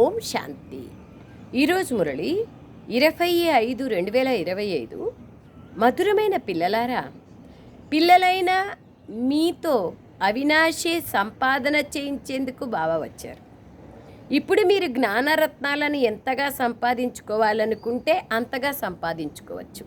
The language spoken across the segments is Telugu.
ఓం శాంతి. ఈరోజు మురళి ఇరవై ఐదు రెండు వేల ఇరవై ఐదు మధురమైన పిల్లలారా? పిల్లలైన మీతో అవినాశి సంపాదన చేయించేందుకు బావ వచ్చారు. ఇప్పుడు మీరు జ్ఞానరత్నాలను ఎంతగా సంపాదించుకోవాలనుకుంటే అంతగా సంపాదించుకోవచ్చు.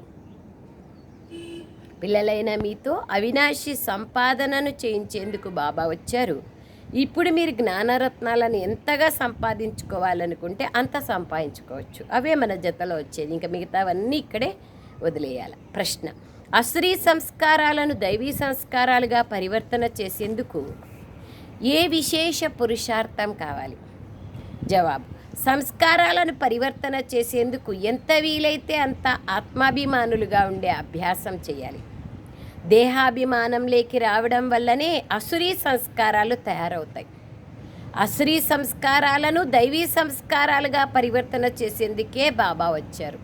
పిల్లలైన మీతో అవినాశి సంపాదనను చేయించేందుకు బాబా వచ్చారు. ఇప్పుడు మీరు జ్ఞానరత్నాలను ఎంతగా సంపాదించుకోవాలనుకుంటే అంత సంపాదించుకోవచ్చు. అవే మన జతలో వచ్చేది. ఇంకా మిగతావన్నీ ఇక్కడే వదిలేయాలి. ప్రశ్న. అశ్రీ సంస్కారాలను దైవీ సంస్కారాలుగా పరివర్తన చేసేందుకు ఏ విశేష పురుషార్థం కావాలి? జవాబు. సంస్కారాలను పరివర్తన చేసేందుకు ఎంత వీలైతే అంత ఆత్మాభిమానులుగా ఉండే అభ్యాసం చేయాలి. దేహాభిమానంలోకి రావడం వల్లనే అసురీ సంస్కారాలు తయారవుతాయి. అసురీ సంస్కారాలను దైవీ సంస్కారాలుగా పరివర్తన చేసేందుకే బాబా వచ్చారు.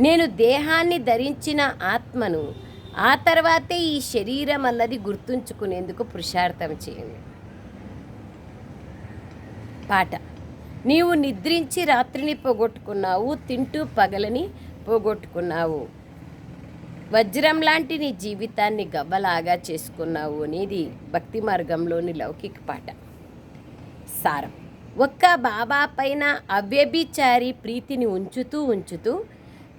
నేను దేహాన్ని ధరించిన ఆత్మను ఆ తర్వాతే ఈ శరీరం అన్నది గుర్తుంచుకునేందుకు పురుషార్థం చేయండి. పాట. నీవు నిద్రించి రాత్రిని పోగొట్టుకున్నావు తింటూ పగలని పోగొట్టుకున్నావు. వజ్రం లాంటి నీ జీవితాన్ని గవ్వలాగా చేసుకున్నావు అనేది భక్తి మార్గంలోని లౌకిక పాట సారం. ఒక్క బాబా పైన అవ్యభిచారి ప్రీతిని ఉంచుతూ ఉంచుతూ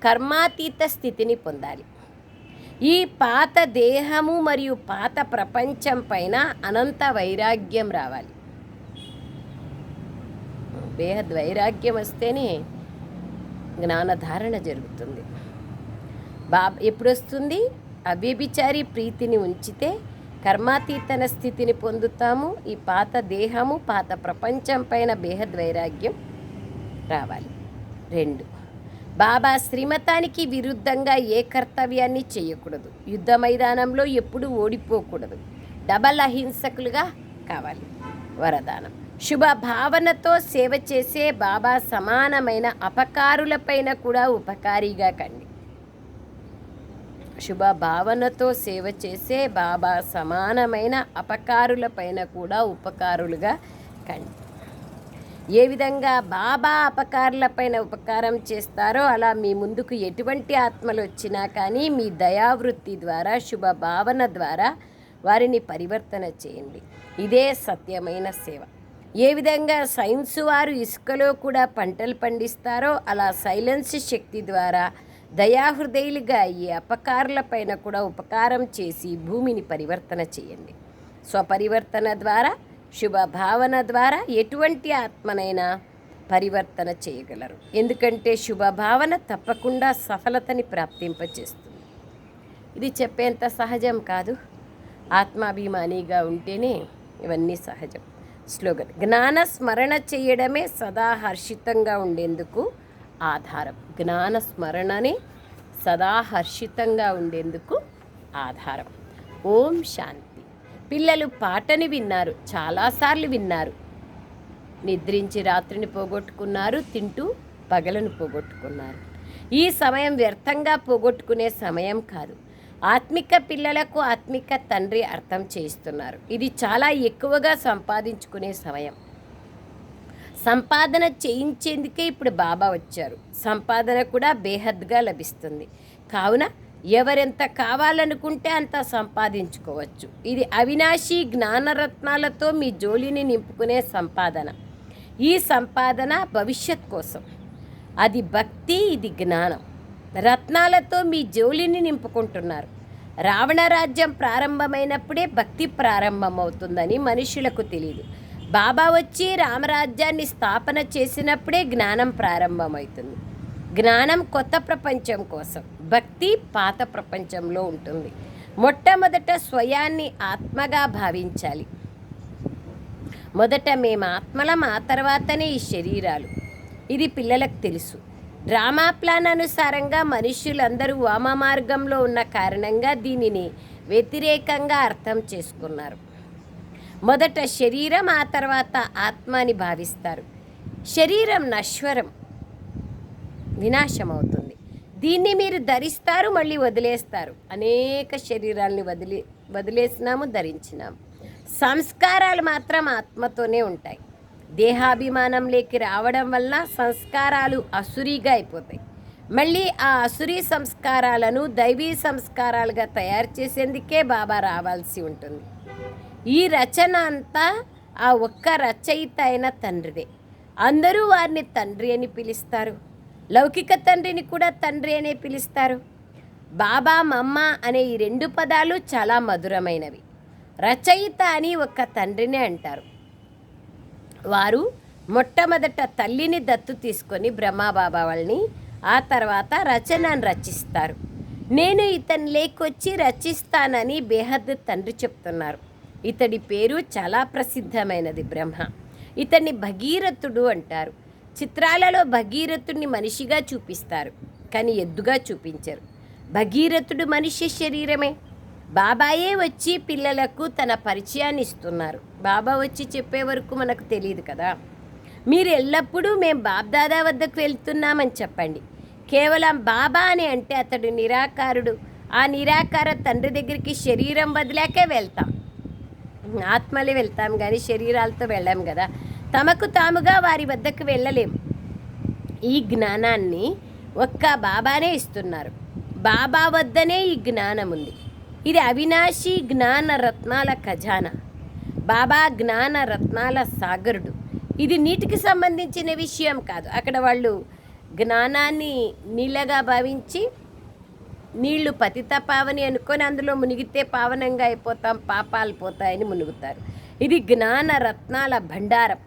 కర్మాతీత స్థితిని పొందాలి. ఈ పాత దేహము మరియు పాత ప్రపంచం పైన అనంత వైరాగ్యం రావాలి. బేహద్ వైరాగ్యం వస్తేనే జ్ఞానధారణ జరుగుతుంది. బాబ్ ఎప్పుడొస్తుంది? అవ్యభిచారి ప్రీతిని ఉంచితే కర్మాతీతన స్థితిని పొందుతాము. ఈ పాత దేహము పాత ప్రపంచం పైన బేహద్ వైరాగ్యం రావాలి. రెండు. బాబా శ్రీమతానికి విరుద్ధంగా ఏ కర్తవ్యాన్ని చేయకూడదు. యుద్ధ మైదానంలో ఎప్పుడూ ఓడిపోకూడదు. డబల్ అహింసకులుగా కావాలి. వరదానం. శుభ భావనతో సేవ చేసే బాబా సమానమైన అపకారులపైన కూడా ఉపకారిగా కండి. శుభ భావనతో సేవ చేసే బాబా సమానమైన అపకారులపైన కూడా ఉపకారులుగా కండి. ఏ విధంగా బాబా అపకారులపైన ఉపకారం చేస్తారో అలా మీ ముందుకు ఎటువంటి ఆత్మలు వచ్చినా కానీ మీ దయావృత్తి ద్వారా శుభ భావన ద్వారా వారిని పరివర్తన చేయండి. ఇదే సత్యమైన సేవ. ఏ విధంగా సైన్స్ వారు ఇసుకలో కూడా పంటలు పండిస్తారో అలా సైలెన్స్ శక్తి ద్వారా దయాహృదయులుగా ఈ అపకారులపైన కూడా ఉపకారం చేసి భూమిని పరివర్తన చేయండి. స్వపరివర్తన ద్వారా శుభ భావన ద్వారా ఎటువంటి ఆత్మనైనా పరివర్తన చేయగలరు. ఎందుకంటే శుభ భావన తప్పకుండా సఫలతని ప్రాప్తింపచేస్తుంది ఇది చెప్పేంత సహజం కాదు. ఆత్మాభిమానిగా ఉంటేనే ఇవన్నీ సహజం. స్లోగన్ జ్ఞాన స్మరణ చేయడమే సదా హర్షితంగా ఉండేందుకు ఆధారం. జ్ఞాన స్మరణనే సదా హర్షితంగా ఉండేందుకు ఆధారం. ఓం శాంతి. పిల్లలు పాటని విన్నారు చాలాసార్లు విన్నారు. నిద్రించి రాత్రిని పోగొట్టుకున్నారు తింటూ పగలను పోగొట్టుకున్నారు. ఈ సమయం వ్యర్థంగా పోగొట్టుకునే సమయం కాదు. ఆత్మిక పిల్లలకు ఆత్మిక తండ్రి అర్థం చేయిస్తున్నారు. ఇది చాలా ఎక్కువగా సంపాదించుకునే సమయం. సంపాదన చేయించేందుకే ఇప్పుడు బాబా వచ్చారు. సంపాదన కూడా బేహద్గా లభిస్తుంది. కావున ఎవరెంత కావాలనుకుంటే అంత సంపాదించుకోవచ్చు. ఇది అవినాశి జ్ఞానరత్నాలతో మీ జోలిని నింపుకునే సంపాదన. ఈ సంపాదన భవిష్యత్ కోసం. అది భక్తి ఇది జ్ఞానం. రత్నాలతో మీ జోలిని నింపుకుంటున్నారు. రావణ రాజ్యం ప్రారంభమైనప్పుడే భక్తి ప్రారంభమవుతుందని మనుషులకు తెలియదు బాబా వచ్చి రామరాజ్యాన్ని స్థాపన చేసినప్పుడే జ్ఞానం ప్రారంభమవుతుంది. జ్ఞానం కొత్త ప్రపంచం కోసం భక్తి పాత ప్రపంచంలో ఉంటుంది. మొట్టమొదట స్వయాన్ని ఆత్మగా భావించాలి. మొదట మేము ఆత్మలం ఆ తర్వాతనే ఈ శరీరాలు. ఇది పిల్లలకు తెలుసు. డ్రామా ప్లాన్ అనుసారంగా మనుష్యులందరూ వామ మార్గంలో ఉన్న కారణంగా దీనిని వ్యతిరేకంగా అర్థం చేసుకున్నారు. మొదట శరీరం ఆ తర్వాత ఆత్మ అని భావిస్తారు. శరీరం నశ్వరం వినాశమవుతుంది. దీన్ని మీరు ధరిస్తారు మళ్ళీ వదిలేస్తారు. అనేక శరీరాల్ని వదిలే వదిలేసినాము ధరించినాము. సంస్కారాలు మాత్రం ఆత్మతోనే ఉంటాయి. దేహాభిమానంలోకి రావడం వల్ల సంస్కారాలు అసురీగా అయిపోతాయి. మళ్ళీ ఆ అసురీ సంస్కారాలను దైవీ సంస్కారాలుగా తయారు చేసేందుకే బాబా రావాల్సి ఉంటుంది. ఈ రచన అంతా ఆ ఒక్క రచయిత అయిన తండ్రిదే. అందరూ వారిని తండ్రి అని పిలుస్తారు. లౌకిక తండ్రిని కూడా తండ్రి అనే పిలుస్తారు. బాబా మమ్మ అనే ఈ రెండు పదాలు చాలా మధురమైనవి. రచయిత అని ఒక తండ్రినే అంటారు. వారు మొట్టమొదట తల్లిని దత్తు తీసుకొని బ్రహ్మాబాబా వాళ్ళని ఆ తర్వాత రచనను రచిస్తారు. నేను ఇతని లేకొచ్చి రచిస్తానని బేహద్ తండ్రి చెప్తున్నారు. ఇతడి పేరు చాలా ప్రసిద్ధమైనది బ్రహ్మ. ఇతన్ని భగీరథుడు అంటారు. చిత్రాలలో భగీరథుడిని మనిషిగా చూపిస్తారు కానీ ఎద్దుగా చూపించరు. భగీరథుడు మనిషి శరీరమే. బాబాయే వచ్చి పిల్లలకు తన పరిచయాన్ని ఇస్తున్నారు. బాబా వచ్చి చెప్పే వరకు మనకు తెలియదు కదా. మీరు ఎల్లప్పుడూ మేము బాబ్దాదా వద్దకు వెళ్తున్నామని చెప్పండి. కేవలం బాబా అని అంటే అతడు నిరాకారుడు. ఆ నిరాకార తండ్రి దగ్గరికి శరీరం వదిలాకే వెళ్తాం. ఆత్మలే వెళ్తాం కానీ శరీరాలతో వెళ్ళాం కదా. తమకు తాముగా వారి వద్దకు వెళ్ళలేం. ఈ జ్ఞానాన్ని ఒక్క బాబానే ఇస్తున్నారు. బాబా వద్దనే ఈ జ్ఞానం ఉంది ఇది అవినాశి జ్ఞాన రత్నాల ఖజానా. బాబా జ్ఞాన రత్నాల సాగరుడు. ఇది నీటికి సంబంధించిన విషయం కాదు. అక్కడ వాళ్ళు జ్ఞానాన్ని నీళ్ళగా భావించి నీళ్ళు పతిత పావని అనుకొని అందులో మునిగితే పావనంగా అయిపోతాం పాపాలు పోతాయని మునుగుతారు. ఇది జ్ఞాన రత్నాల భండారం.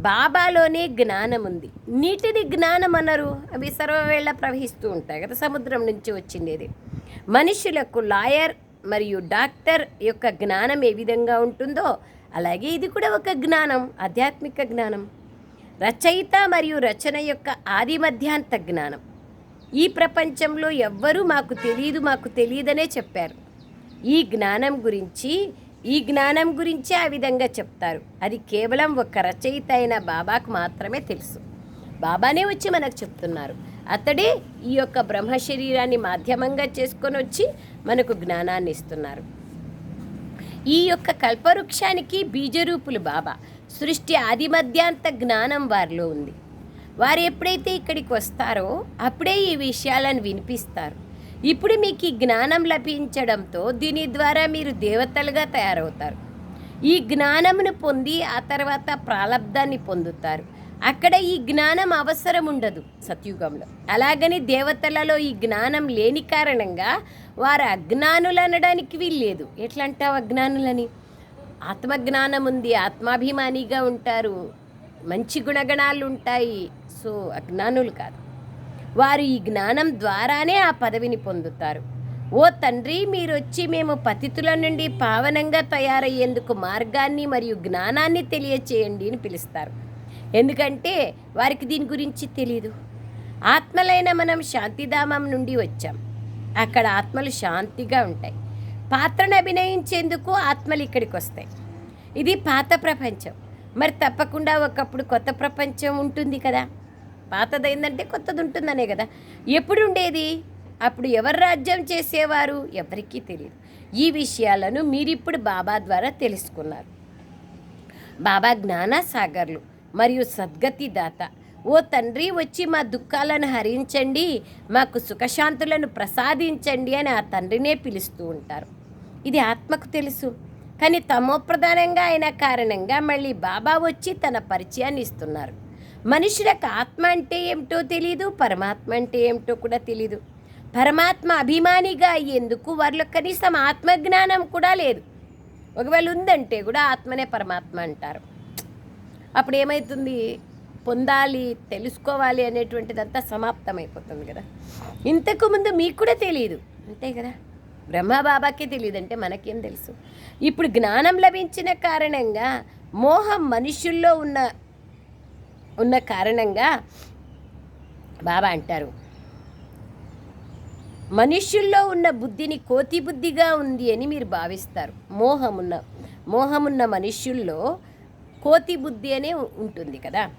బాబాలోనే జ్ఞానం ఉంది. నీటిని జ్ఞానం అనరు. అవి సర్వవేళ ప్రవహిస్తూ ఉంటాయి కదా సముద్రం నుంచి వచ్చిండేది. మనుషులకు లాయర్ మరియు డాక్టర్ యొక్క జ్ఞానం ఏ విధంగా ఉంటుందో అలాగే ఇది కూడా ఒక జ్ఞానం ఆధ్యాత్మిక జ్ఞానం. రచయిత మరియు రచన యొక్క ఆది మధ్యాంత జ్ఞానం. ఈ ప్రపంచంలో ఎవ్వరూ మాకు తెలియదు మాకు తెలియదనే చెప్పారు. ఈ జ్ఞానం గురించి ఈ జ్ఞానం గురించి ఆ విధంగా చెప్తారు. అది కేవలం ఒక రచయిత అయిన బాబాకు మాత్రమే తెలుసు. బాబానే వచ్చి మనకు చెప్తున్నారు. అతడే ఈ యొక్క బ్రహ్మ శరీరాన్ని మాధ్యమంగా చేసుకొని వచ్చి మనకు జ్ఞానాన్ని ఇస్తున్నారు. ఈ యొక్క కల్పవృక్షానికి బీజరూపులు బాబా. సృష్టి ఆదిమధ్యాంత జ్ఞానం వారిలో ఉంది. వారు ఎప్పుడైతే ఇక్కడికి వస్తారో అప్పుడే ఈ విషయాలను వినిపిస్తారు. ఇప్పుడు మీకు ఈ జ్ఞానం లభించడంతో దీని ద్వారా మీరు దేవతలుగా తయారవుతారు. ఈ జ్ఞానమును పొంది ఆ తర్వాత ప్రాలబ్ధాన్ని పొందుతారు. అక్కడ ఈ జ్ఞానం అవసరం ఉండదు సత్యుగంలో. అలాగని దేవతలలో ఈ జ్ఞానం లేని కారణంగా వారు అజ్ఞానులు అనడానికి వీల్లేదు. ఎట్లా అంటావు అజ్ఞానులని? ఆత్మజ్ఞానం ఉంది ఆత్మాభిమానిగా ఉంటారు. మంచి గుణగణాలు ఉంటాయి సో అజ్ఞానులు కాదు. వారు ఈ జ్ఞానం ద్వారానే ఆ పదవిని పొందుతారు. ఓ తండ్రి మీరొచ్చి మేము పతితుల నుండి పావనంగా తయారయ్యేందుకు మార్గాన్ని మరియు జ్ఞానాన్ని తెలియచేయండి అని పిలుస్తారు. ఎందుకంటే వారికి దీని గురించి తెలియదు ఆత్మలైన మనం శాంతిధామం నుండి వచ్చాం. అక్కడ ఆత్మలు శాంతిగా ఉంటాయి. పాత్రను అభినయించేందుకు ఆత్మలు ఇక్కడికి వస్తాయి ఇది పాత ప్రపంచం. మరి తప్పకుండా ఒకప్పుడు కొత్త ప్రపంచం ఉంటుంది కదా. పాతదైందంటే కొత్తది ఉంటుందనే కదా. ఎప్పుడు ఉండేది? అప్పుడు ఎవరు రాజ్యం చేసేవారు? ఎవరికీ తెలియదు ఈ విషయాలను మీరిప్పుడు బాబా ద్వారా తెలుసుకున్నారు. బాబా జ్ఞానసాగర్లు మరియు సద్గతి దాత ఓ తండ్రి వచ్చి మా దుఃఖాలను హరించండి మాకు సుఖశాంతులను ప్రసాదించండి అని ఆ తండ్రినే పిలుస్తూ ఉంటారు. ఇది ఆత్మకు తెలుసు. కానీ తమో ప్రధానంగా అయిన కారణంగా మళ్ళీ బాబా వచ్చి తన పరిచయాన్ని ఇస్తున్నారు. మనుషులకు ఆత్మ అంటే ఏమిటో తెలియదు పరమాత్మ అంటే ఏమిటో కూడా తెలియదు పరమాత్మ అభిమానిగా అయ్యేందుకు వారిలో కనీసం ఆత్మజ్ఞానం కూడా లేదు. ఒకవేళ ఉందంటే కూడా ఆత్మనే పరమాత్మ అంటారు. అప్పుడు ఏమవుతుంది పొందాలి తెలుసుకోవాలి అనేటువంటిదంతా సమాప్తమైపోతుంది కదా. ఇంతకు ముందు మీకు కూడా తెలియదు అంతే కదా? బ్రహ్మబాబాకే తెలియదంటే మనకేం తెలుసు. ఇప్పుడు జ్ఞానం లభించిన కారణంగా మోహం మనుషుల్లో ఉన్న ఉన్న కారణంగా బాబా అంటారు. మనుష్యుల్లో ఉన్న బుద్ధిని కోతి బుద్ధిగా ఉంది అని మీరు భావిస్తారు. మోహమున్న మోహమున్న మనుష్యుల్లో కోతి బుద్ధి అనే ఉంటుంది కదా.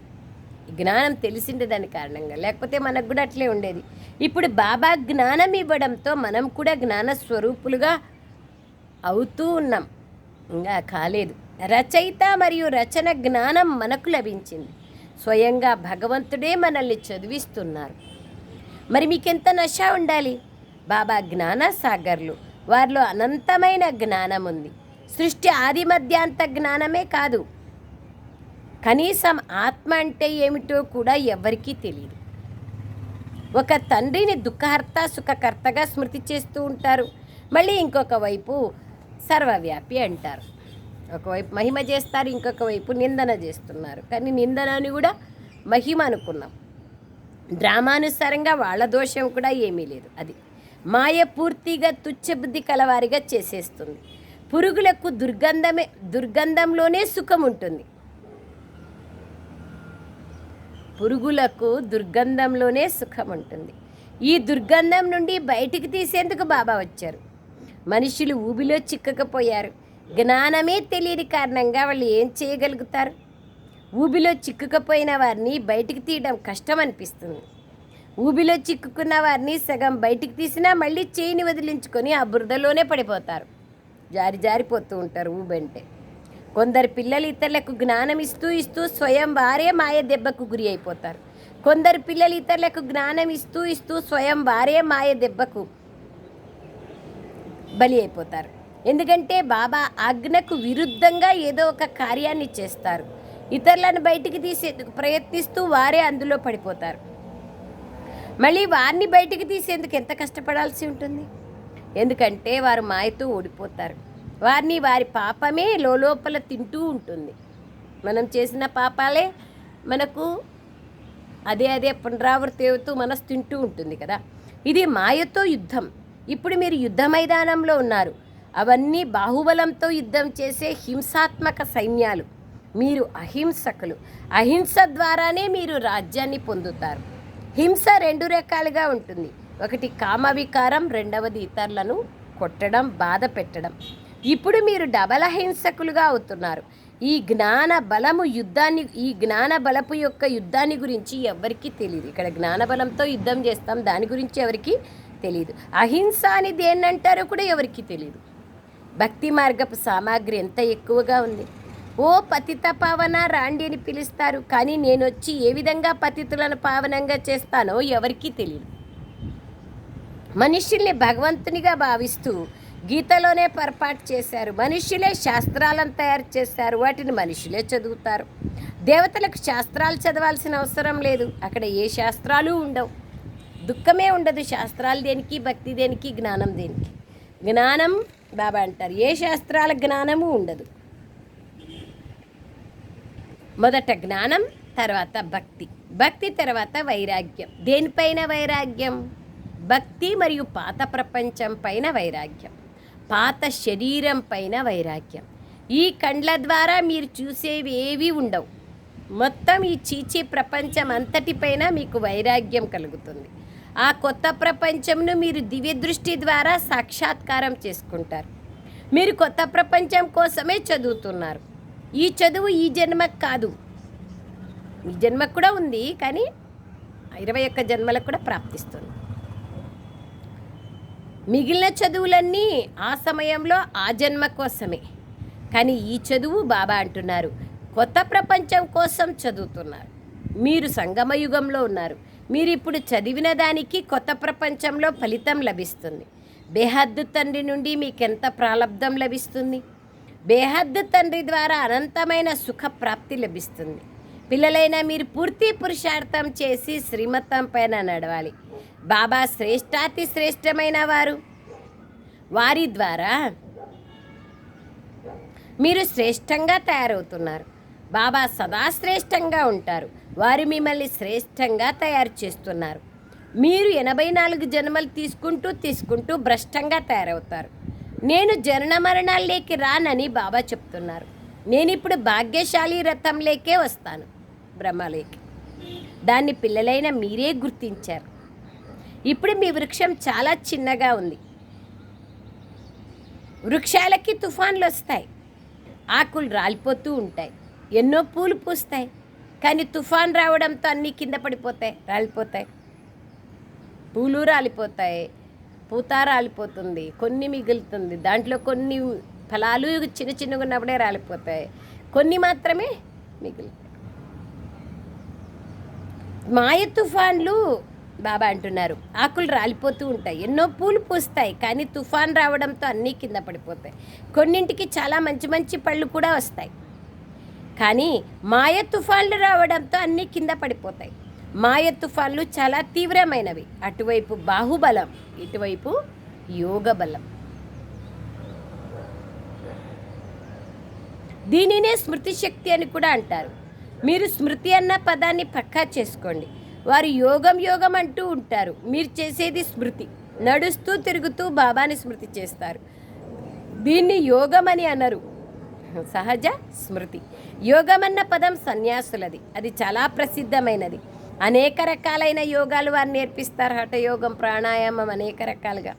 జ్ఞానం తెలిసిండే దాని కారణంగా. లేకపోతే మనకు కూడా అట్లే ఉండేది. ఇప్పుడు బాబా జ్ఞానం ఇవ్వడంతో మనం కూడా జ్ఞాన స్వరూపులుగా అవుతూ ఉన్నాం. ఇంకా కాలేదు. రచయిత మరియు రచన జ్ఞానం మనకు లభించింది. స్వయంగా భగవంతుడే మనల్ని చదివిస్తున్నారు. మరి మీకెంత నష ఉండాలి? బాబా జ్ఞాన సాగర్లు వారిలో అనంతమైన జ్ఞానం ఉంది సృష్టి ఆది మధ్యాంత జ్ఞానమే కాదు. కనీసం ఆత్మ అంటే ఏమిటో కూడా ఎవరికీ తెలియదు ఒక తండ్రిని దుఃఖహర్త సుఖకర్తగా స్మృతి చేస్తూ ఉంటారు. మళ్ళీ ఇంకొక వైపు సర్వవ్యాపి అంటారు. ఒకవైపు మహిమ చేస్తారు ఇంకొక వైపు నిందన చేస్తున్నారు. కానీ నిందనని కూడా మహిమ అనుకున్నాం. డ్రామానుసారంగా వాళ్ళ దోషం కూడా ఏమీ లేదు. అది మాయ పూర్తిగా తుచ్చబుద్ధి కలవారిగా చేసేస్తుంది. పురుగులకు దుర్గంధమే దుర్గంధంలోనే సుఖం ఉంటుంది. పురుగులకు దుర్గంధంలోనే సుఖం ఉంటుంది ఈ దుర్గంధం నుండి బయటికి తీసేందుకు బాబా వచ్చారు. మనుషులు ఊబిలో చిక్కకపోయారు. జ్ఞానమే తెలియని కారణంగా వాళ్ళు ఏం చేయగలుగుతారు? ఊబిలో చిక్కుకపోయిన వారిని బయటికి తీయడం కష్టం అనిపిస్తుంది ఊబిలో చిక్కుకున్న వారిని సగం బయటికి తీసినా మళ్ళీ చేయిని వదిలించుకొని ఆ బురదలోనే పడిపోతారు. జారి జారిపోతూ ఉంటారు ఊబంటే. కొందరు పిల్లలు ఇతరులకు జ్ఞానం ఇస్తూ ఇస్తూ స్వయం వారే మాయ దెబ్బకు గురి అయిపోతారు. కొందరు పిల్లలు ఇతరులకు జ్ఞానం ఇస్తూ ఇస్తూ స్వయం వారే మాయ దెబ్బకు బలి అయిపోతారు. ఎందుకంటే బాబా ఆజ్ఞకు విరుద్ధంగా ఏదో ఒక కార్యాన్ని చేస్తారు. ఇతరులను బయటికి తీసేందుకు ప్రయత్నిస్తూ వారే అందులో పడిపోతారు. మళ్ళీ వారిని బయటికి తీసేందుకు ఎంత కష్టపడాల్సి ఉంటుంది? ఎందుకంటే వారు మాయతో ఓడిపోతారు. వారిని వారి పాపమే లోపల తింటూ ఉంటుంది. మనం చేసిన పాపాలే మనకు అదే అదే పునరావృతి అవుతూ మనసు తింటూ ఉంటుంది కదా. ఇది మాయతో యుద్ధం. ఇప్పుడు మీరు యుద్ధ మైదానంలో ఉన్నారు. అవన్నీ బాహుబలంతో యుద్ధం చేసే హింసాత్మక సైన్యాలు. మీరు అహింసకులు. అహింస ద్వారానే మీరు రాజ్యాన్ని పొందుతారు. హింస రెండు రకాలుగా ఉంటుంది. ఒకటి కామవికారం రెండవది ఇతరులను కొట్టడం బాధ పెట్టడం. ఇప్పుడు మీరు డబల హింసకులుగా అవుతున్నారు. ఈ జ్ఞాన బలము యుద్ధాన్ని ఈ జ్ఞాన బలపు యొక్క యుద్ధాన్ని గురించి ఎవరికీ తెలియదు. ఇక్కడ జ్ఞాన బలంతో యుద్ధం చేస్తాం దాని గురించి ఎవరికి తెలియదు. అహింస అని దేన్నంటారో కూడా ఎవరికి తెలియదు. భక్తి మార్గపు సామాగ్రి ఎంత ఎక్కువగా ఉంది. ఓ పతిత పావన రాండి అని పిలుస్తారు. కానీ నేను వచ్చి ఏ విధంగా పతితులను పావనంగా చేస్తానో ఎవరికీ తెలియదు. మనుషుల్ని భగవంతునిగా భావిస్తూ గీతలోనే పొరపాటు చేశారు. మనుషులే శాస్త్రాలను తయారు చేశారు. వాటిని మనుషులే చదువుతారు. దేవతలకు శాస్త్రాలు చదవాల్సిన అవసరం లేదు. అక్కడ ఏ శాస్త్రాలు ఉండవు. దుఃఖమే ఉండదు శాస్త్రాలు దేనికి భక్తి దేనికి జ్ఞానం దేనికి. జ్ఞానం బాబా అంటారు. ఏ శాస్త్రాల జ్ఞానము ఉండదు. మొదట జ్ఞానం తర్వాత భక్తి. భక్తి తర్వాత వైరాగ్యం. దేనిపైన వైరాగ్యం? భక్తి మరియు పాత ప్రపంచం పైన వైరాగ్యం. పాత శరీరం పైన వైరాగ్యం. ఈ కండ్ల ద్వారా మీరు చూసేవి ఏవి ఉండవు. మొత్తం ఈ చీచీ ప్రపంచం అంతటిపైన మీకు వైరాగ్యం కలుగుతుంది. ఆ కొత్త ప్రపంచంను మీరు దివ్య దృష్టి ద్వారా సాక్షాత్కారం చేసుకుంటారు. మీరు కొత్త ప్రపంచం కోసమే చదువుతున్నారు. ఈ చదువు ఈ జన్మకు కాదు. ఈ జన్మకు కూడా ఉంది కానీ ఇరవై ఒక్క జన్మలకు కూడా ప్రాప్తిస్తుంది. మిగిలిన చదువులన్నీ ఆ సమయంలో ఆ జన్మ కోసమే. కానీ ఈ చదువు బాబా అంటున్నారు. కొత్త ప్రపంచం కోసం చదువుతున్నారు. మీరు సంగమయుగంలో ఉన్నారు. మీరు ఇప్పుడు చదివిన దానికి కొత్త ప్రపంచంలో ఫలితం లభిస్తుంది. బేహద్దు తండ్రి నుండి మీకు ఎంత ప్రాలబ్ధం లభిస్తుంది? బేహద్దు తండ్రి ద్వారా అనంతమైన సుఖ ప్రాప్తి లభిస్తుంది. పిల్లలైన మీరు పూర్తి పురుషార్థం చేసి శ్రీమతం పైన నడవాలి. బాబా శ్రేష్టాతి శ్రేష్టమైన వారు. వారి ద్వారా మీరు శ్రేష్టంగా తయారవుతున్నారు. బాబా సదా శ్రేష్టంగా ఉంటారు. వారు మిమ్మల్ని శ్రేష్టంగా తయారు చేస్తున్నారు. మీరు ఎనభై నాలుగు జన్మలు తీసుకుంటూ తీసుకుంటూ భ్రష్టంగా తయారవుతారు. నేను జనన మరణాల్లోకి రానని బాబా చెప్తున్నారు. నేను ఇప్పుడు భాగ్యశాలి రథంలోకే వస్తాను. బ్రహ్మలేకి దాన్ని పిల్లలైన మీరే గుర్తించారు. ఇప్పుడు మీ వృక్షం చాలా చిన్నగా ఉంది. వృక్షాలకి తుఫాన్లు వస్తాయి ఆకులు రాలిపోతూ ఉంటాయి. ఎన్నో పూలు పూస్తాయి. కానీ తుఫాన్ రావడంతో అన్నీ కింద పడిపోతాయి రాలిపోతాయి. పూలు రాలిపోతాయి పూత రాలిపోతుంది కొన్ని మిగులుతుంది. దాంట్లో కొన్ని ఫలాలు చిన్న చిన్నగా ఉన్నప్పుడే రాలిపోతాయి. కొన్ని మాత్రమే మిగులుతాయి. మాయ తుఫాన్లు బాబా అంటున్నారు. ఆకులు రాలిపోతూ ఉంటాయి. ఎన్నో పూలు పూస్తాయి. కానీ తుఫాన్ రావడంతో అన్నీ కింద పడిపోతాయి. కొన్నింటికి చాలా మంచి మంచి పళ్ళు కూడా వస్తాయి. కానీ మాయ తుఫాన్లు రావడంతో అన్నీ కింద పడిపోతాయి. మాయ తుఫాన్లు చాలా తీవ్రమైనవి. అటువైపు బాహుబలం ఇటువైపు యోగ బలం దీనినే స్మృతి శక్తి అని కూడా అంటారు. మీరు స్మృతి అన్న పదాన్ని పక్కా చేసుకోండి. వారు యోగం యోగం అంటూ ఉంటారు. మీరు చేసేది స్మృతి. నడుస్తూ తిరుగుతూ బాబాని స్మృతి చేస్తారు. దీన్ని యోగం అని అనరు. సహజ స్మృతి. యోగం అన్న పదం సన్యాసులది. అది చాలా ప్రసిద్ధమైనది. అనేక రకాలైన యోగాలు వారు నేర్పిస్తారు. హఠయోగం ప్రాణాయామం అనేక రకాలుగా.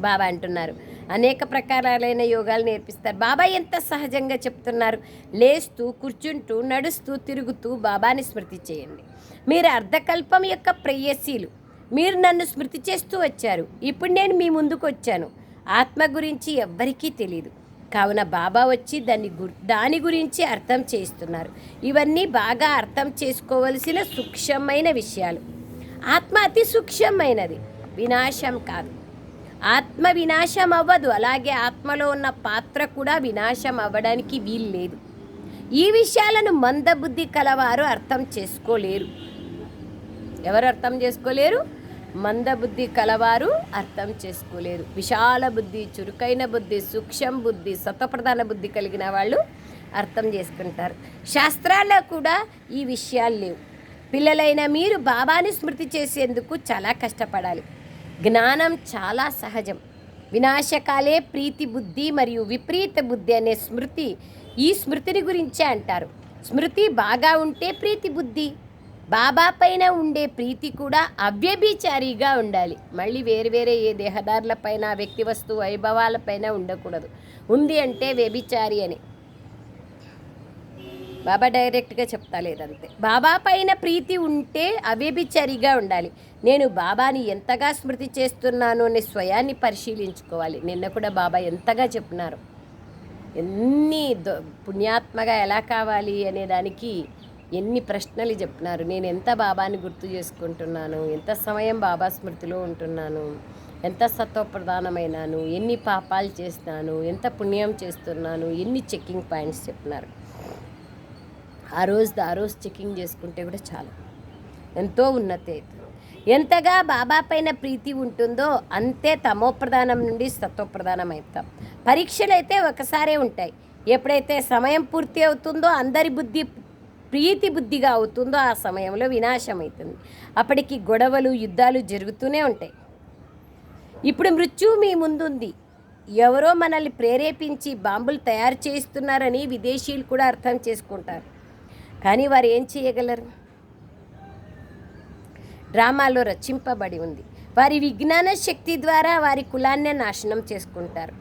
బాబా అంటున్నారు. అనేక ప్రకారాలైన యోగాలు నేర్పిస్తారు. బాబా ఎంత సహజంగా చెప్తున్నారు? లేస్తూ కూర్చుంటూ నడుస్తూ తిరుగుతూ బాబాని స్మృతి చేయండి. మీరు అర్ధకల్పం యొక్క ప్రేయసీలు. మీరు నన్ను స్మృతి చేస్తూ వచ్చారు. ఇప్పుడు నేను మీ ముందుకు వచ్చాను. ఆత్మ గురించి ఎవ్వరికీ తెలియదు కావున బాబా వచ్చి దాన్ని గు దాని గురించి అర్థం చేస్తున్నారు ఇవన్నీ బాగా అర్థం చేసుకోవలసిన సూక్ష్మమైన విషయాలు. ఆత్మ అతి సూక్ష్మమైనది. వినాశం కాదు. ఆత్మ వినాశం అవ్వదు అలాగే ఆత్మలో ఉన్న పాత్ర కూడా వినాశం అవ్వడానికి వీలు లేదు ఈ విషయాలను మందబుద్ధి కలవారు అర్థం చేసుకోలేరు. ఎవరు అర్థం చేసుకోలేరు? మందబుద్ధి కలవారు అర్థం చేసుకోలేరు. విశాల బుద్ధి చురుకైన బుద్ధి సూక్ష్మ బుద్ధి సత్వప్రధాన బుద్ధి కలిగిన వాళ్ళు అర్థం చేసుకుంటారు. శాస్త్రాల్లో కూడా ఈ విషయాలు లేవు. పిల్లలైన మీరు బాబాని స్మృతి చేసేందుకు చాలా కష్టపడాలి. జ్ఞానం చాలా సహజం. వినాశకాలే ప్రీతి బుద్ధి మరియు విపరీత బుద్ధి అనే స్మృతి ఈ స్మృతిని గురించే అంటారు. స్మృతి బాగా ఉంటే ప్రీతి బుద్ధి బాబా పైన ఉండే ప్రీతి కూడా అవ్యభిచారిగా ఉండాలి. మళ్ళీ వేరు వేరే ఏ దేహదారులపైన వ్యక్తి వస్తువు వైభవాలపైన ఉండకూడదు. ఉంది అంటే వ్యభిచారి అని. బాబా డైరెక్ట్గా చెప్తా లేదంతే. బాబా పైన ప్రీతి ఉంటే అవ్యభిచారిగా ఉండాలి. నేను బాబాని ఎంతగా స్మృతి చేస్తున్నాను అనే స్వయాన్ని పరిశీలించుకోవాలి. నిన్న కూడా బాబా ఎంతగా చెప్పినారు. ఎన్ని దొ- పుణ్యాత్మగా ఎలా కావాలి అనే దానికి ఎన్ని ప్రశ్నలు చెప్పినారు. నేను ఎంత బాబాని గుర్తు చేసుకుంటున్నాను. ఎంత సమయం బాబా స్మృతిలో ఉంటున్నాను. ఎంత సత్వప్రధానమైనాను. ఎన్ని పాపాలు చేస్తున్నాను ఎంత పుణ్యం చేస్తున్నాను. ఎన్ని చెక్కింగ్ పాయింట్స్ చెప్పినారు. ఆ రోజు ఆ రోజు చెకింగ్ చేసుకుంటే కూడా చాలు. ఎంతో ఉన్నతి అవుతుంది ఎంతగా బాబా పైన ప్రీతి ఉంటుందో అంతే తమోప్రధానం నుండి సత్వప్రధానం అవుతాం. పరీక్షలు అయితే ఒకసారే ఉంటాయి. ఎప్పుడైతే సమయం పూర్తి అవుతుందో అందరి బుద్ధి ప్రీతి బుద్ధిగా అవుతుందో ఆ సమయంలో వినాశం అవుతుంది. అప్పటికి గొడవలు యుద్ధాలు జరుగుతూనే ఉంటాయి. ఇప్పుడు మృత్యు మీ ముందుంది. ఎవరో మనల్ని ప్రేరేపించి బాంబులు తయారు చేస్తున్నారని విదేశీయులు కూడా అర్థం చేసుకుంటారు. కానీ వారు ఏం చేయగలరు? డ్రామాలో రచింపబడి ఉంది. వారి విజ్ఞాన శక్తి ద్వారా వారి కులాన్నే నాశనం చేసుకుంటారు.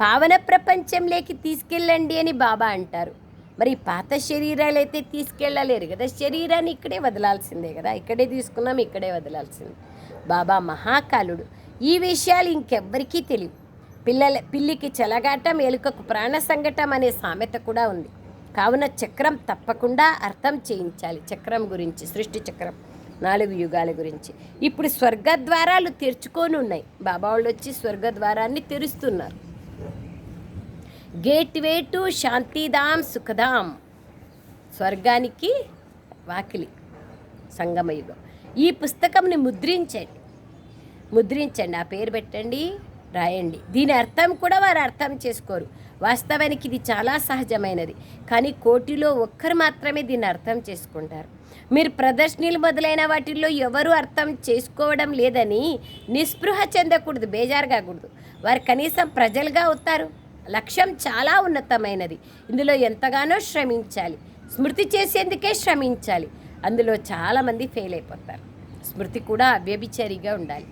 పావన ప్రపంచంలోకి తీసుకెళ్ళండి అని బాబా అంటారు. మరి పాత శరీరాలు అయితే తీసుకెళ్ళలేరు కదా? శరీరాన్ని ఇక్కడే వదలాల్సిందే కదా? ఇక్కడే తీసుకున్నాం ఇక్కడే వదలాల్సిందే. బాబా మహాకాలుడు. ఈ విషయాలు ఇంకెవ్వరికీ తెలియవు. పిల్లల పిల్లికి చెలగాటం ఎలుకకు ప్రాణ సంగటం అనే సామెత కూడా ఉంది. కావున చక్రం తప్పకుండా అర్థం చేయించాలి. చక్రం గురించి సృష్టి చక్రం నాలుగు యుగాల గురించి. ఇప్పుడు స్వర్గద్వారాలు తెరుచుకొని ఉన్నాయి. బాబా వాళ్ళు వచ్చి స్వర్గద్వారాన్ని తెరుస్తున్నారు. Gate way to శాంతిధామ్ సుఖధామ్. స్వర్గానికి వాకిలి సంగమయుగం. ఈ పుస్తకంని ముద్రించండి. ముద్రించండి. ఆ పేరు పెట్టండి. రాయండి. దీని అర్థం కూడా వారు అర్థం చేసుకోరు. వాస్తవానికి ఇది చాలా సహజమైనది. కానీ కోటిలో ఒక్కరు మాత్రమే దీన్ని అర్థం చేసుకుంటారు. మీరు ప్రదర్శనలు మొదలైన వాటిల్లో ఎవరు అర్థం చేసుకోవడం లేదని నిస్పృహ చెందకూడదు బేజారు కాకూడదు. వారు కనీసం ప్రజలుగా అవుతారు. లక్ష్యం చాలా ఉన్నతమైనది. ఇందులో ఎంతగానో శ్రమించాలి. స్మృతి చేసేందుకే శ్రమించాలి. అందులో చాలామంది ఫెయిల్ అయిపోతారు. స్మృతి కూడా అవ్యభిచారిగా ఉండాలి.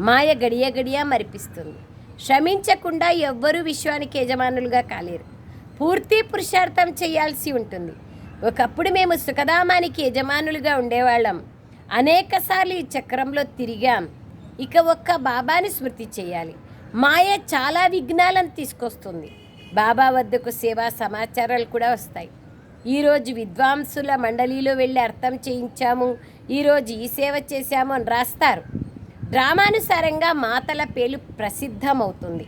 మాయ గడియ గడియ మరిపిస్తుంది. శ్రమించకుండా ఎవ్వరూ విశ్వానికి యజమానులుగా కాలేరు. పూర్తి పురుషార్థం చేయాల్సి ఉంటుంది. ఒకప్పుడు మేము సుఖధామానికి యజమానులుగా ఉండేవాళ్ళం. అనేకసార్లు ఈ చక్రంలో తిరిగాం. ఇక ఒక్క బాబాని స్మృతి చేయాలి. మాయ చాలా విఘ్నాలను తీసుకొస్తుంది. బాబా వద్దకు సేవా సమాచారాలు కూడా వస్తాయి. ఈరోజు విద్వాంసుల మండలిలో వెళ్ళి అర్థం చేయించాము. ఈరోజు ఈ సేవ చేశాము అని రాస్తారు. డ్రామానుసారంగా మాతల పేలు ప్రసిద్ధమవుతుంది.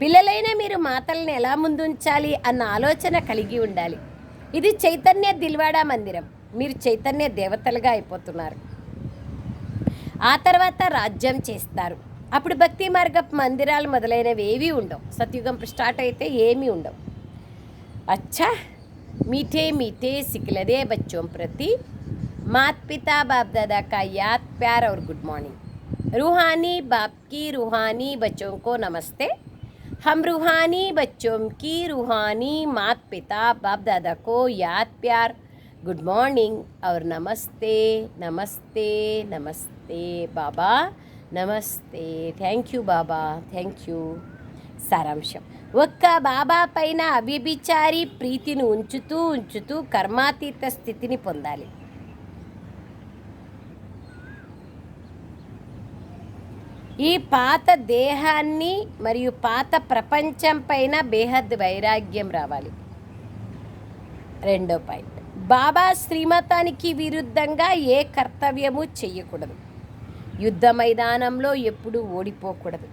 పిల్లలైన మీరు మాతలను ఎలా ముందుంచాలి అన్న ఆలోచన కలిగి ఉండాలి. ఇది చైతన్య దిల్వాడా మందిరం. మీరు చైతన్య దేవతలుగా అయిపోతున్నారు. ఆ తర్వాత రాజ్యం చేస్తారు. అప్పుడు భక్తి మార్గ మందిరాలు మొదలైనవి ఏవి ఉండవు. సత్యుగం స్టార్ట్ అయితే ఏమీ ఉండవు. అచ్చా! మీఠే మీటే సిక్లదే బచ్చోం ప్రతి. మాత్ పితా బాప్ దాదా కా ప్యార్ అవర్ గుడ్ మార్నింగ్. रूहानी बाप की रूहानी बच्चों को नमस्ते हम रूहानी बच्चों की रूहानी मात पिता बाप दादा को याद प्यार गुड मॉर्निंग और नमस्ते नमस्ते नमस्ते बाबा నమస్తే thank you Baba thank you సారాంశం ఒక్క బాబా పైన అవ్యభిచారి ప్రీతిని ఉంచుతూ ఉంచుతూ కర్మాతీత స్థితిని పొందాలి ఈ పాత దేహాన్ని మరియు పాత ప్రపంచం పైన బేహద్ వైరాగ్యం రావాలి. రెండో పాయింట్. బాబా శ్రీమతానికి విరుద్ధంగా ఏ కర్తవ్యము చెయ్యకూడదు. యుద్ధ మైదానంలో ఎప్పుడూ ఓడిపోకూడదు.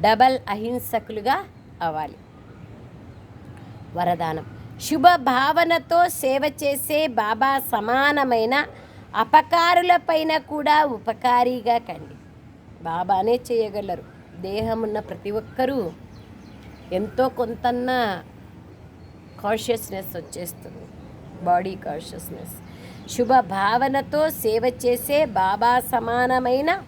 డబల్ అహింసకులుగా అవ్వాలి. వరదానం. శుభ భావనతో సేవ చేసే బాబా సమానమైన అపకారులపైన కూడా ఉపకారిగా కండి. బాబానే చేయగలరు. దేహం ఉన్న ప్రతి ఒక్కరూ ఎంతో కొంతన్న కాన్షియస్నెస్ వచ్చేస్తుంది. బాడీ కాన్షియస్నెస్ శుభ భావనతో సేవ చేసే బాబా సమానమైన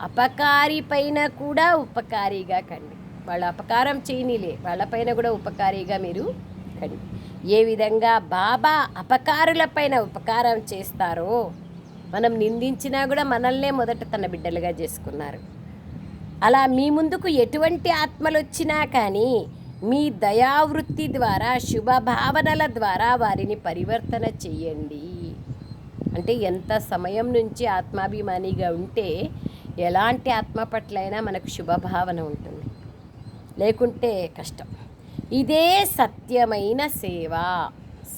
అపకారి పైన కూడా ఉపకారిగా కండి. వాళ్ళ అపకారం చేయనిలే. వాళ్ళపైన కూడా ఉపకారిగా మీరు కండి. ఏ విధంగా బాబా అపకారులపైన ఉపకారం చేస్తారో మనం నిందించినా కూడా మనల్నే మొదట తన బిడ్డలుగా చేసుకున్నారు. అలా మీ ముందుకు ఎటువంటి ఆత్మలు వచ్చినా కానీ మీ దయావృత్తి ద్వారా శుభ భావనల ద్వారా వారిని పరివర్తన చెయ్యండి. అంటే ఎంత సమయం నుంచి ఆత్మాభిమానిగా ఉంటే ఎలాంటి ఆత్మ పట్లైనా మనకు శుభభావన ఉంటుంది. లేకుంటే కష్టం. ఇదే సత్యమైన సేవ.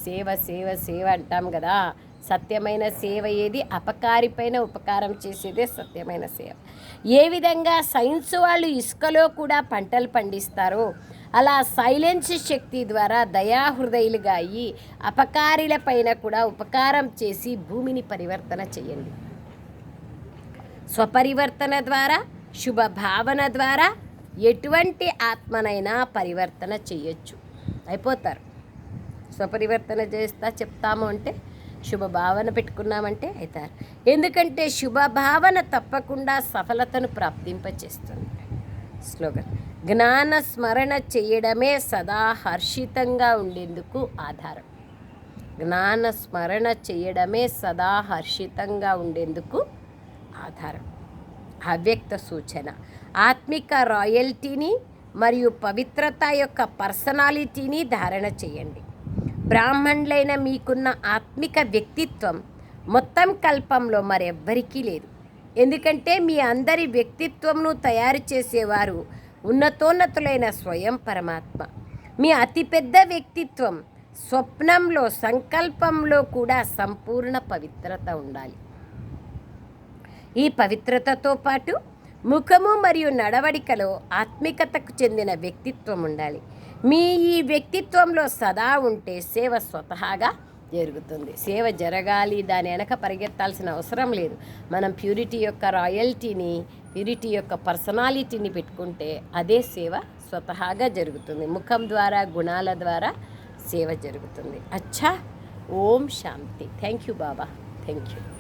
సేవ సేవ సేవ అంటాం కదా. సత్యమైన సేవ ఏది? అపకారిపైన ఉపకారం చేసేదే సత్యమైన సేవ. ఏ విధంగా సైన్స్ వాళ్ళు ఇసుకలో కూడా పంటలు పండిస్తారో అలా సైలెన్స్ శక్తి ద్వారా దయాహృదయులుగా అయ్యి అపకారిల పైన కూడా ఉపకారం చేసి భూమిని పరివర్తన చేయండి. స్వపరివర్తన ద్వారా శుభ భావన ద్వారా ఎటువంటి ఆత్మనైనా పరివర్తన చేయొచ్చు. అయిపోతారు. స్వపరివర్తన చేస్తా చెప్తాము అంటే శుభ భావన పెట్టుకున్నామంటే అవుతారు ఎందుకంటే శుభ భావన తప్పకుండా సఫలతను ప్రాప్తింపచేస్తుంది. స్లోగన్ జ్ఞాన స్మరణ చేయడమే సదా హర్షితంగా ఉండేందుకు ఆధారం. జ్ఞాన స్మరణ చేయడమే సదా హర్షితంగా ఉండేందుకు ఆధారం. అవ్యక్త సూచన. ఆత్మిక రాయల్టీని మరియు పవిత్రత యొక్క పర్సనాలిటీని ధారణ చేయండి. బ్రాహ్మణులైన మీకున్న ఆత్మిక వ్యక్తిత్వం మొత్తం కల్పంలో మరెవ్వరికీ లేదు. ఎందుకంటే మీ అందరి వ్యక్తిత్వంను తయారు చేసేవారు ఉన్నతోన్నతులైన స్వయం పరమాత్మ. మీ అతిపెద్ద వ్యక్తిత్వం స్వప్నంలో సంకల్పంలో కూడా సంపూర్ణ పవిత్రత ఉండాలి. ఈ పవిత్రతతో పాటు ముఖము మరియు నడవడికలో ఆత్మికతకు చెందిన వ్యక్తిత్వం ఉండాలి. మీ ఈ వ్యక్తిత్వంలో సదా ఉంటే సేవ స్వతహాగా జరుగుతుంది. సేవ జరగాలి దాని వెనక పరిగెత్తాల్సిన అవసరం లేదు. మనం ప్యూరిటీ యొక్క రాయల్టీని ప్యూరిటీ యొక్క పర్సనాలిటీని పెట్టుకుంటే అదే సేవ స్వతహాగా జరుగుతుంది. ముఖం ద్వారా గుణాల ద్వారా సేవ జరుగుతుంది. అచ్చా! ఓం శాంతి. Thank you Baba. Thank you